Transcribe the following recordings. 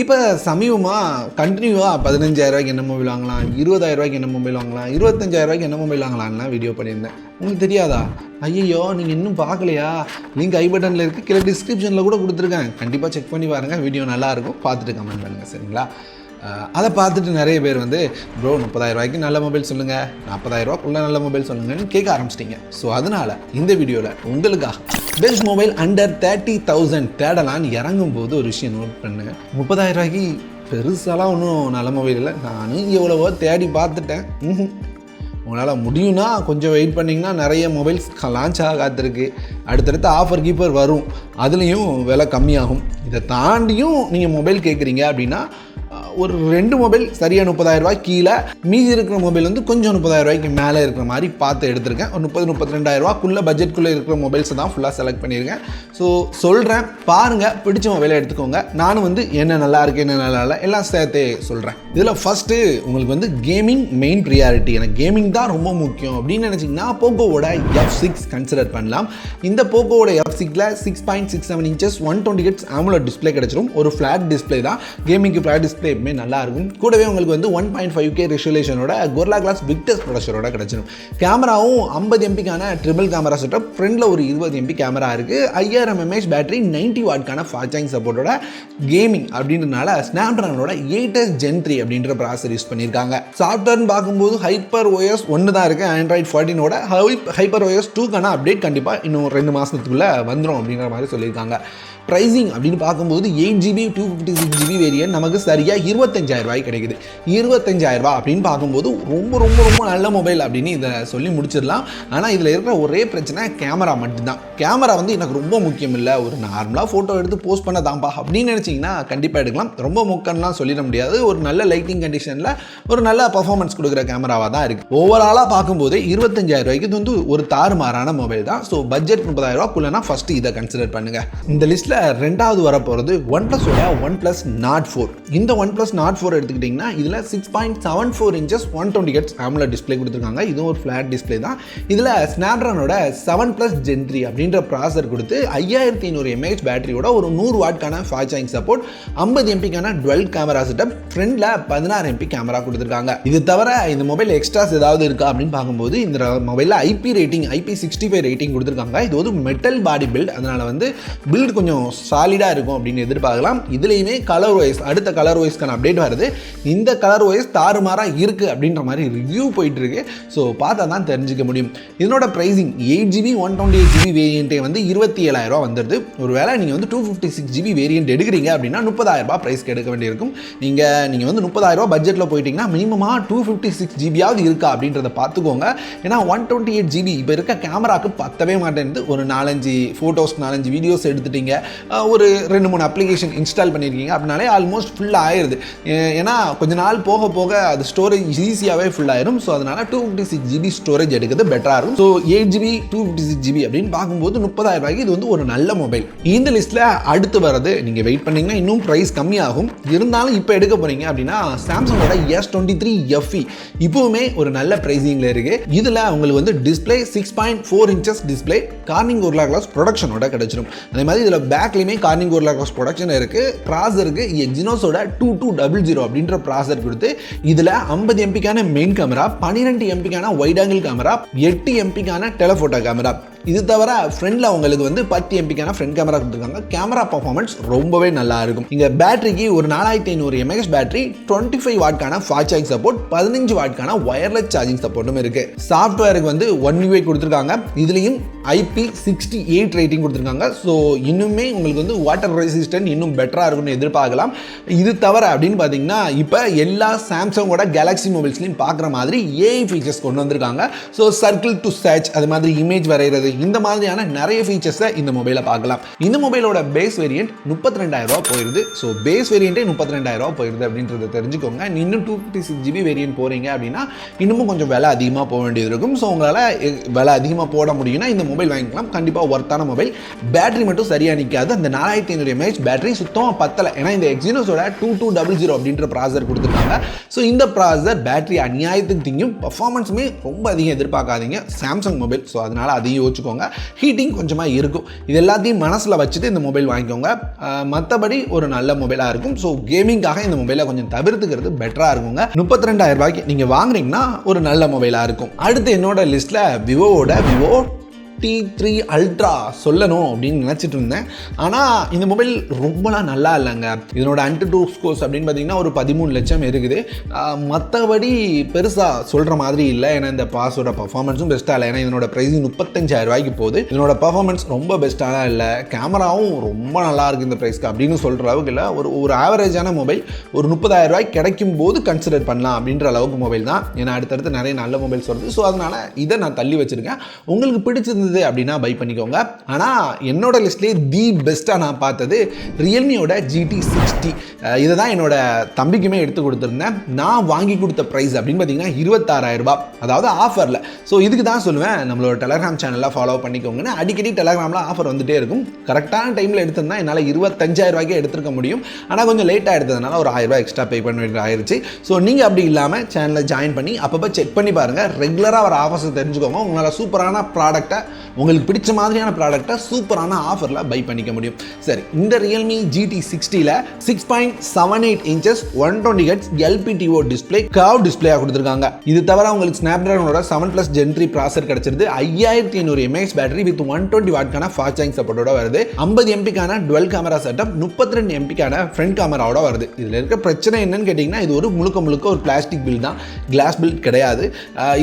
இப்போ சமீபமாக கண்டினியூவாக பதினஞ்சாயிரரூவாய்க்கு என்ன மொபைல் வாங்கலாம் இருபதாயிரரூவாய்க்கு என்ன மொபைல் வாங்கலாம் இருபத்தஞ்சாயிரம் ரூபாய்க்கு என்ன மொபைல் வாங்கலாம்லாம் வீடியோ பண்ணியிருந்தேன். உங்களுக்கு தெரியாதா? ஐயோ நீங்கள் இன்னும் பார்க்கலையா? லிங்க் ஐ பட்டனில் இருக்குது கீழே டிஸ்கிரிப்ஷனில் கூட கொடுத்துருக்கேன். கண்டிப்பாக செக் பண்ணி பாருங்கள் வீடியோ நல்லாயிருக்கும் பார்த்துட்டு கமெண்ட் பண்ணுங்கள் சரிங்களா? அதை பார்த்துட்டு நிறைய பேர் வந்து ப்ரோ முப்பதாயிரம் ரூபாய்க்கு நல்ல மொபைல் சொல்லுங்கள் நாற்பதாயிரம் நல்ல மொபைல் சொல்லுங்கன்னு கேட்க ஆரம்பிச்சிட்டிங்க. ஸோ அதனால் இந்த வீடியோவில் உங்களுக்காக best mobile under thirty thousand தேடலான்னு இறங்கும் போது ஒரு விஷயம் நோட் பண்ணேன் முப்பதாயிரம் ரூபாய்க்கு பெருசாலாம் ஒன்றும் நல்ல மொபைல் இல்லை. நானும் எவ்வளவோ தேடி பார்த்துட்டேன். உங்களால் முடியும்னா கொஞ்சம் வெயிட் பண்ணிங்கன்னா நிறைய மொபைல்ஸ் லான்ச் ஆக காத்திருக்கு. அடுத்தடுத்து ஆஃபர் கீப்பர் வரும். அதுலேயும் விலை கம்மியாகும். இதை தாண்டியும் நீங்கள் மொபைல் கேட்குறீங்க அப்படின்னா ஒரு ரெண்டு மொபைல் சரியாக முப்பதாயிரம் ரூபாய் கீழே மீதி இருக்கிற மொபைல் வந்து கொஞ்சம் முப்பதாயிரம் ரூபாய்க்கு மேலே இருக்கிற மாதிரி பார்த்து எடுத்திருக்கேன். ஒரு முப்பது முப்பத்தி ரெண்டாயிரம் ரூபாக்குள்ளே பட்ஜெட்குள்ளே இருக்கிற மொபைல்ஸை தான் ஃபுல்லாக செலக்ட் பண்ணியிருக்கேன். ஸோ சொல்கிறேன் பாருங்கள் பிடிச்ச மொபைலை எடுத்துக்கோங்க. நானும் வந்து என்ன நல்லா இருக்குது என்ன நல்லா இல்லை எல்லாம் சேர்த்தே சொல்கிறேன் இதில் ஃபஸ்ட்டு உங்களுக்கு வந்து கேமிங் மெயின் ப்ரியாரிட்டி எனக்கு கேமிங் தான் ரொம்ப முக்கியம் அப்படின்னு நினச்சிங்கன்னா போக்கோவோட எஃப் சிக்ஸ் கன்சிடர் பண்ணலாம். இந்த போக்கோவோட எஃப் சிக்ஸில் six point six seven inches one twenty hertz AMOLED display கிடச்சிரும். ஒரு ஃப்ளாட் டிஸ்பிளே தான். கேமிங்க்கு ஃப்ளாட் டிஸ்பிளே எப்பவுமே நல்லா இருக்கும். கூடவே உங்களுக்கு வந்து ஒன் பாயிண்ட் ஃபைவ் கே ரெசல்யூஷனோட கொர்லா கிளாஸ் விக்டர்ஸ் ப்ரொடக்ஷனோட கிடச்சிடும் கேமராவும் ஐம்பது எம்பிக்கான ட்ரிபிள் கேமரா செட்டப் ஃப்ரண்டில் ஒரு இருபது எம்பி கேமரா இருக்குது ஐயாயிரம் எம்ஏஹெச் பேட்டரி நைன்டி வாட்கான ஃபாஸ்ட் சார்ஜிங் சப்போர்ட்டோட கேமிங் அப்படின்றனால ஸ்னாப்ட்ராகனோட எயிட்டஸ் ஜென் த்ரீ அப்படின்ற ப்ராசர் யூஸ் பண்ணியிருக்காங்க. சாஃப்ட்வேர்னு பார்க்கும்போது ஹைப்பர் ஓஎஸ் ஒன்று தான் இருக்குது ஆண்ட்ராய்ட் ஃபார்ட்டினோட ஹைப்பர் ஓஎஸ் டூக்கான அப்டேட் கண்டிப்பாக இன்னும் ரெண்டு மாதத்துக்குள்ளே வந்துடும் அப்படின்ற மாதிரி சொல்லியிருக்காங்க. ப்ரைஸிங் அப்படின்னு பார்க்கும்போது eight GB two fifty six GB variant நமக்கு சரியாக இருபத்தஞ்சாயிரம் ரூபாய் கிடைக்குது. இருபத்தஞ்சாயிரம் ரூபாய் அப்படின்னு பார்க்கும்போது ரொம்ப ரொம்ப ரொம்ப நல்ல மொபைல் அப்படின்னு இதை சொல்லி முடிச்சிடலாம். ஆனால் இதில் இருக்கிற ஒரே பிரச்சனை கேமரா மட்டும்தான். கேமரா வந்து எனக்கு ரொம்ப முக்கியம் இல்லை. ஒரு நார்மலாக ஃபோட்டோ எடுத்து போஸ்ட் பண்ண தான்ப்பா அப்படின்னு நினச்சிங்கன்னா கண்டிப்பாக எடுக்கலாம். ரொம்ப முக்கம்லாம் சொல்லிட முடியாது. ஒரு நல்ல லைட்டிங் கண்டிஷனில் ஒரு நல்ல பர்ஃபார்மன்ஸ் கொடுக்குற கேமராவாக தான் இருக்குது ஓவராலாக பார்க்கும்போது இருபத்தஞ்சாயிரம் ரூபாய்க்கு இது வந்து ஒரு தாறுமாறான மொபைல் தான். ஸோ பட்ஜெட் முப்பதாயிரம் ரூபாய்க்குள்ளனா ஃபஸ்ட்டு இதை கன்சிடர் பண்ணுங்கள் இந்த லிஸ்ட்டில் ரெண்டாவது வர போகிறது ஒன் ப்ளஸோட ஒன் ப்ளஸ் நாட் ஃபோர் இந்த ஒன் ப்ளஸ் நாட் ஃபோர் எடுத்துக்கிட்டிங்கன்னா இதில் six point seven four inches one twenty hertz AMOLED display கொடுத்துருக்காங்க. இதுவும் ஒரு ஃப்ளாட் டிஸ்பிளே தான். இதில் ஸ்னாப்ட்ரானோட செவன் ப்ளஸ் ஜென்ட்ரி அப்படின்ற ப்ராசர் கொடுத்து ஐயாயிரத்தி ஐநூறு எம்ஏஹெச் பேட்டரியோட ஒரு நூறு வாட்கான ஃபாஸ்ட் சார்ஜிங் சப்போர்ட் ஐம்பது எம்பிக்கான டுவெல் கேமரா செட்டப் ஃப்ரண்டில் பதினாறு எம்பி கேமரா கொடுத்துருக்காங்க. இது தவிர இந்த மொபைல் எக்ஸ்ட்ராஸ் ஏதாவது இருக்கா அப்படின்னு பார்க்கும்போது இந்த மொபைலில் IP rating IP sixty five rating கொடுத்துருக்காங்க. இது ஒரு மெட்டல் பாடி பில்ட் அதனால் வந்து பில்ட் கொஞ்சம் சாலிடாக இருக்கும் அப்படின்னு எதிர்பார்க்கலாம். இதுலேயுமே கலர் வைஸ் அடுத்த கலர் வைஸ்க்கான அப்டேட் வருது. இந்த கலர் வைஸ் தாறுமாறாக இருக்குது அப்படின்ற மாதிரி ரிவ்யூ போயிட்டுருக்கு. ஸோ பார்த்தா தான் தெரிஞ்சுக்க முடியும். இதனோட pricing eight GB one twenty eight GB வேரியண்ட்டே வந்து இருபத்தி ஏழாயிரம் ரூபா வந்துடுது ஒரு வேளை நீங்கள் வந்து two fifty six GB variant எடுக்கிறீங்க அப்படின்னா முப்பதாயிரம் ரூபாய் ப்ரைஸ்க்கு எடுக்க வேண்டியிருக்கும். நீங்கள் நீங்கள் வந்து முப்பதாயிரரூபா பட்ஜெட்டில் போயிட்டீங்கன்னா மினிமமாக டூ ஃபிஃப்டி சிக்ஸ் ஜிபியாவது இருக்கா அப்படின்றத பார்த்துக்கோங்க. ஏன்னா ஒன் டுவெண்ட்டி எயிட் ஜிபி இப்போ இருக்க கேமராக்கு பத்தவே மாட்டேங்குது. ஒரு நாலஞ்சு ஃபோட்டோஸ் நாலஞ்சு வீடியோஸ் எடுத்துட்டீங்க. ஒரு ரெண்டு மூணு அப்ளிகேஷன் இன்ஸ்டால் பண்ணியிருக்கீங்க அப்படின்னாலே ஆல்மோஸ்ட் ஃபுல் ஆயிருது. ஏன்னா கொஞ்ச நாள் போக போக அது ஸ்டோரேஜ் ஈஸியாகவே ஃபுல் ஆயிரும். ஸோ அதனால் two fifty six GB storage எடுக்கிறது பெட்டராக இருக்கும். So eight GB two fifty six GB அப்படின்னு பார்க்கும்போது முப்பதாயிரம் ரூபாய்க்கு இது வந்து ஒரு நல்ல மொபைல் இந்த லிஸ்ட்டில் அடுத்து வர்றது நீங்கள் வெயிட் பண்ணிங்கன்னா இன்னும் ப்ரைஸ் கம்மியாகும். இருந்தாலும் இப்போ எடுக்க போகிறீங்க அப்படின்னா சாம்சங்கோட எஸ் டுவெண்ட்டி த்ரீ எஃப்இ இப்போவுமே ஒரு நல்ல ப்ரைஸிங்கில் இருக்குது இதில் உங்களுக்கு வந்து display six point four inches display Corning Gorilla glass ப்ரொடக்ஷனோட கிடச்சிரும். அதே மாதிரி இதில் பேக்லேயுமே கார்னிங் ஊர்லா ப்ரொடக்ஷன் இருக்குது ப்ராசருக்கு எக்ஸினோஸோட டூ டூ டபுள் ஜீரோ அப்படின்ற ப்ராசர் கொடுத்து இதில் ஐம்பது எம்பிக்கான மெயின் கேமரா பன்னிரெண்டு எம்பிக்கான வைட் ஆங்கிள் கேமரா எட்டு எம்பிக்கான டெலஃபோட்டோ கேமரா இது தவிர ஃப்ரண்டில் உங்களுக்கு வந்து பத்து எம்பிக்கான ஃப்ரண்ட் கேமரா கொடுத்துருக்காங்க. கேமரா பர்ஃபார்மன்ஸ் ரொம்பவே நல்லா இருக்கும். இங்கே பேட்டரிக்கு ஒரு நாலாயிரத்தி ஐநூறு எம்ஏஹெச் பேட்டரி டுவெண்ட்டி ஃபைவ் வாட்கான ஃபாஸ்ட் சார்ஜிங் சப்போர்ட் பதினஞ்சு வாட்கான ஒயர்லெஸ் சார்ஜிங் சப்போர்ட்டும் இருக்கு. சாஃப்ட்வேருக்கு வந்து ஒன் யூஐ கொடுத்துருக்காங்க. இதுலேயும் ஐபி சிக்ஸ்டி எயிட் ரேட்டிங் கொடுத்துருக்காங்க. ஸோ இன்னுமே உங்களுக்கு வந்து வாட்டர் ரெசிஸ்டன்ட் இன்னும் பெட்டராக இருக்கும்னு எதிர்பார்க்கலாம். இது தவிர அப்படின்னு பார்த்தீங்கன்னா இப்போ எல்லா சாம்சங்கோட கேலக்ஸி மொபைல்ஸ்லையும் பார்க்குற மாதிரி ஏஐ ஃபீச்சர்ஸ் கொண்டு வந்திருக்காங்க. ஸோ சர்க்கிள் டு சர்ச் அது மாதிரி இமேஜ் வரைகிறது இந்த மாதிரியான நிறைய ஃபீச்சர்ஸை இந்த மொபைலை பார்க்கலாம். இந்த மொபைலோட பேஸ் வேரியன்ட் முப்பத்தி ரெண்டாயிரரூபா போயிருது. ஸோ பேஸ் வேரியண்ட்டே முப்பத்தி ரெண்டாயிரரூபா போயிருது அப்படின்றத தெரிஞ்சுக்கோங்க. இன்னும் two fifty six GB variant போகிறீங்க அப்படின்னா இன்னமும் கொஞ்சம் விலை அதிகமாக போக வேண்டியது இருக்கும். ஸோ உங்களால் விலை அதிகமாக போட முடியும்னா இந்த மொபைல் வாங்கிக்கலாம். கண்டிப்பாக ஒர்த்தான மொபைல் பேட்டரி மட்டும் சரியாக நிற்காது அந்த நாலாயிரத்தி ஐநூறு எம்ஏஹெச் பேட்டரி சுத்தமாக பத்தலை. ஏன்னா இந்த எக்ஸினோஸோட டூ டூ டபுள் ஜீரோ அப்படின்ற ப்ராசர் கொடுத்துருக்காங்க. ஸோ இந்த ப்ராசர் பேட்டரி அநியாயத்துக்கு திங்கும். பர்ஃபார்மன்ஸுமே ரொம்ப அதிகம் எதிர்பார்க்காதீங்க. சாம்சங் மொபைல் ஸோ அதனால் அதையும் யோசிச்சு வச்சுக்கோங்க. ஹீட்டிங் கொஞ்சமாக இருக்கும். இது எல்லாத்தையும் மனசில் வச்சுட்டு இந்த மொபைல் வாங்கிக்கோங்க. மற்றபடி ஒரு நல்ல மொபைலாக இருக்கும். ஸோ கேமிங்காக இந்த மொபைலை கொஞ்சம் தவிர்த்துக்கிறது பெட்டராக இருக்குங்க. முப்பத்தி ரெண்டாயிரம் ரூபாய்க்கு நீங்கள் வாங்குறீங்கன்னா ஒரு நல்ல மொபைலாக இருக்கும். அடுத்து என்னோட லிஸ்ட்டில் விவோவோட விவோ டி த்ரீ அல்ட்ரா சொல்லணும் அப்படின்னு நினச்சிட்டு இருந்தேன். ஆனால் இந்த மொபைல் ரொம்பலாம் நல்லா இல்லைங்க. இதனோட அன்டி டூ ஸ்கோர்ஸ் அப்படின்னு பார்த்தீங்கன்னா ஒரு பதிமூணு லட்சம் இருக்குது. மற்றபடி பெருசாக சொல்கிற மாதிரி இல்லை. ஏன்னா இந்த பாஸோட பர்ஃபார்மன்ஸும் பெஸ்ட்டாக இல்லை. ஏன்னா இதனோட ப்ரைஸிங் முப்பத்தஞ்சாயிரம் ரூபாய்க்கு போகுது. இதனோட பர்ஃபார்மன்ஸ் ரொம்ப பெஸ்ட்டாக இல்லை. கேமராவும் ரொம்ப நல்லா இருக்குது இந்த ப்ரைஸ்க்கு அப்படின்னு சொல்கிற அளவுக்கு இல்லை. ஒரு ஒரு ஆவரேஜான மொபைல் ஒரு முப்பதாயிரம் ரூபாய் கிடைக்கும் போது கன்சிடர் பண்ணலாம் அப்படின்ற அளவுக்கு மொபைல் தான். ஏன்னா அடுத்தடுத்து நிறைய நல்ல மொபைல்ஸ் வருது. ஸோ அதனால் இதை நான் தள்ளி வச்சுருக்கேன். உங்களுக்கு பிடிச்சிருந்தது அப்படின்னா பை பண்ணிக்கோங்க. ஆனால் என்னோட லிஸ்ட்லேயே தி பெஸ்ட்டாக நான் பார்த்தது ரியல்மியோட ஜிடி சிக்ஸ்டி இதை தான் என்னோட தம்பிக்குமே எடுத்து கொடுத்துருந்தேன். நான் வாங்கி கொடுத்த ப்ரைஸ் அப்படின்னு பார்த்தீங்கன்னா இருபத்தாறாயிரம் ரூபாய். அதாவது ஆஃபரில் ஸோ இதுக்கு தான் சொல்லுவேன். நம்மளோட டெலகிராம் சேனலில் ஃபாலோ பண்ணிக்கோங்கன்னு. அடிக்கடி டெலகிராமில் ஆஃபர் வந்துகிட்டே இருக்கும். கரெக்டான டைமில் எடுத்திருந்தா என்னால் இருபத்தஞ்சாயிரம் ரூபாய்க்கே எடுத்துருக்க முடியும். ஆனால் கொஞ்சம் லேட்டாக எடுத்ததுனால ஒரு ஆயிரம் ரூபாய் எக்ஸ்ட்ரா பே பண்ண வேண்டிய ஆயிடுச்சு ஸோ நீங்கள் அப்படி இல்லாமல் சேனலை ஜாயின் பண்ணி அப்பப்போ செக் பண்ணி பாருங்கள் ரெகுலராக வர ஆஃபர்ஸை தெரிஞ்சுக்கோங்க. உங்களால் சூப்பரான ப்ராடக்ட்டை உங்களுக்கு பிடிச்ச மாதிரியான ப்ராடக்ட்டை சூப்பரான ஆஃபரில் பை பண்ணிக்க முடியும். சரி இந்த Realme GT சிக்ஸ்டியில் six point seven eight inches one twenty hertz எல்பிடிஓ display curve டிஸ்பிளேயாக கொடுத்துருக்காங்க. இது தவிர உங்களுக்கு snap ட்ராகனோட seven plus gen three processor கிடச்சிருது. ஐயாயிரத்தி ஐநூறு mAh battery with one twenty வாட்கான fast charging சப்போர்ட்டோட வருது. ஐம்பது எம்பிக்கான டுவெல் கேமரா செட்டப் முப்பத்தி ரெண்டு எம்பிக்கான ஃப்ரண்ட் கேமராவோட வருது. இதில் இருக்க பிரச்சனை என்னன்னு கேட்டிங்கன்னா இது ஒரு முழுக்க முழுக்க ஒரு பிளாஸ்டிக் பில் தான். கிளாஸ் பில் கிடையாது.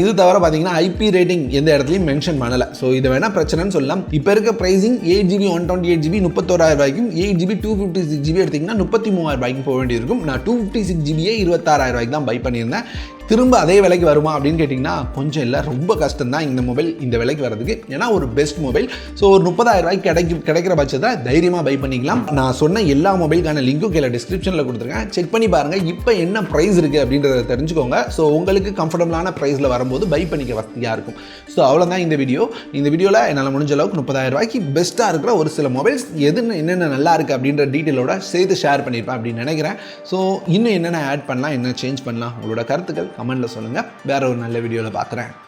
இது தவிர பார்த்தீங்கன்னா ஐபி ரேட்டிங் எந்த இடத்துலையும் மென்ஷன் பண்ணலை. ஸோ இது வேணால் பிரச்சனைன்னு சொல்லலாம். இப்போ இருக்க pricing eight GB one twenty eight GB முப்பத்தோராயிரம் ரூபாய்க்கும் eight GB two fifty six GB எடுத்திங்கன்னா முப்பத்தி மூவாயிரம் ரூபாய்க்கு போக வேண்டியிருக்கும். நான் டூ ஃபிஃப்டி சிக்ஸ் ஜிபியே இருபத்தாறாயிரம் ரூபாய்க்கு தான் பை பண்ணியிருந்தேன். திரும்ப அதே விலைக்கு வருமா அப்படின்னு கேட்டிங்கன்னா கொஞ்சம் இல்லை ரொம்ப கஷ்டம் தான் இந்த மொபைல் இந்த விலைக்கு வரதுக்கு ஏன்னா ஒரு பெஸ்ட் மொபைல் ஸோ ஒரு முப்பதாயிரம் ரூபாய்க்கு கிடைக்கும் கிடைக்கிற பட்சத்தை தைரியமாக பை பண்ணிக்கலாம். நான் சொன்ன எல்லா மொபைலுக்கான லிங்க்கும் கீழே டிஸ்கிரிப்ஷனில் கொடுத்துருக்கேன். செக் பண்ணி பாருங்கள் இப்போ என்ன ப்ரைஸ் இருக்குது அப்படின்றத தெரிஞ்சுக்கோங்க. ஸோ உங்களுக்கு கம்ஃபர்டபுளான ப்ரைஸில் வரும்போது பை பண்ணிக்க வசதியாக இருக்கும். ஸோ அவ்வளோதான் இந்த வீடியோ இந்த வீடியோவில் என்னால் முடிஞ்ச அளவுக்கு முப்பதாயிரம் ரூபாய்க்கு பெஸ்ட்டாக இருக்கிற ஒரு சில மொபைல்ஸ் எதுன்னு என்னென்ன நல்லா இருக்குது அப்படின்ற டீட்டெயிலோட சேர்த்து ஷேர் பண்ணியிருப்பேன் அப்படின்னு நினைக்கிறேன். ஸோ இன்னும் என்னென்ன ஆட் பண்ணலாம் என்ன சேஞ்ச் பண்ணலாம் உங்களோட கருத்துக்கள் கமெண்ட்டில் சொல்லுங்கள் வேற ஒரு நல்ல வீடியோவில் பார்க்குறேன்